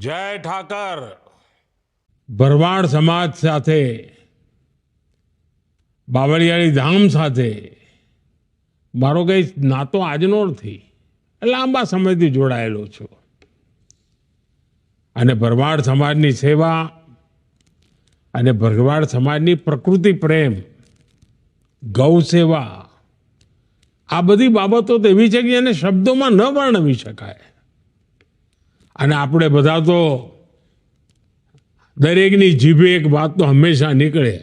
જય ઠાકર. ભરવાડ સમાજ સાથે, બાવળિયાળી ધામ સાથે, મારો કઈ નાતો આજનો નથી, લાંબા સમયથી જોડાયેલો છું. અને ભરવાડ સમાજની સેવા અને ભરવાડ સમાજની પ્રકૃતિ પ્રેમ, ગૌ સેવા, આ બધી બાબતો તો એવી છે કે એને શબ્દોમાં ન વર્ણવી શકાય. અને આપણે બધા તો દરેકની જીભે એક વાત તો હંમેશા નીકળે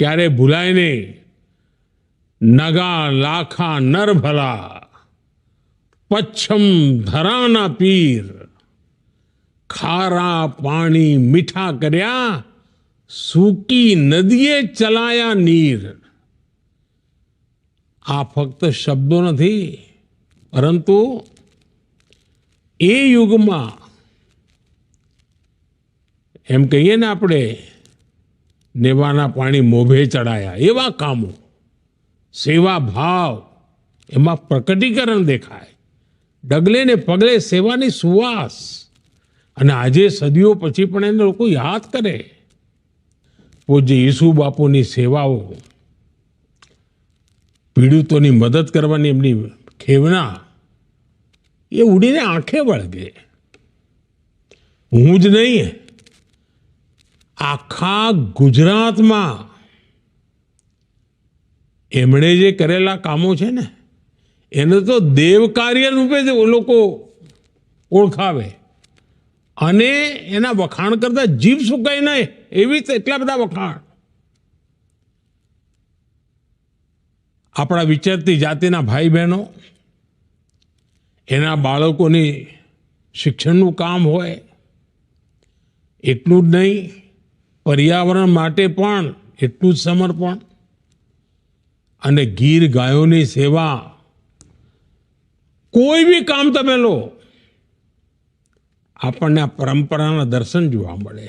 ક્યારે ભૂલાય નહીં નગા લાખા નર ભલા પચ્છમ ધરાના પીર ખારા પાણી મીઠા કર્યા સૂકી નદીએ ચલાયા નીર આ ફક્ત શબ્દો નથી પરંતુ એ યુગમાં એમ કહીએ ને આપણે, નેવાના પાણી મોભે ચડાયા, એવા કામો, સેવા ભાવ, એમાં પ્રકટીકરણ દેખાય. ડગલે ને પગલે સેવાની સુવાસ. અને આજે સદીઓ પછી પણ એને લોકો યાદ કરે. પૂજ્ય ઈસુ બાપુની સેવાઓ, પીડિતોની મદદ કરવાની એમની ખેવના એ ઉડીને આંખે વળગે. હું જ નહીં. આખા ગુજરાતમાં એમણે જે કરેલા કામો છે ને, એને તો દેવ કાર્ય રૂપે જ લોકો ઓળખાવે. અને એના વખાણ કરતા જીભ સુકાય નહીં, એવી જ એટલા બધા વખાણ. આપણા વિચરતી જાતિના ભાઈ બહેનો એના બાળકોની શિક્ષણનું કામ હોય, એટલું જ નહીં, પર્યાવરણ માટે પણ એટલું જ સમર્પણ. અને ગીર ગાયોની સેવા, કોઈ બી કામ તમે લો, આપણને આ પરંપરાના દર્શન જોવા મળે.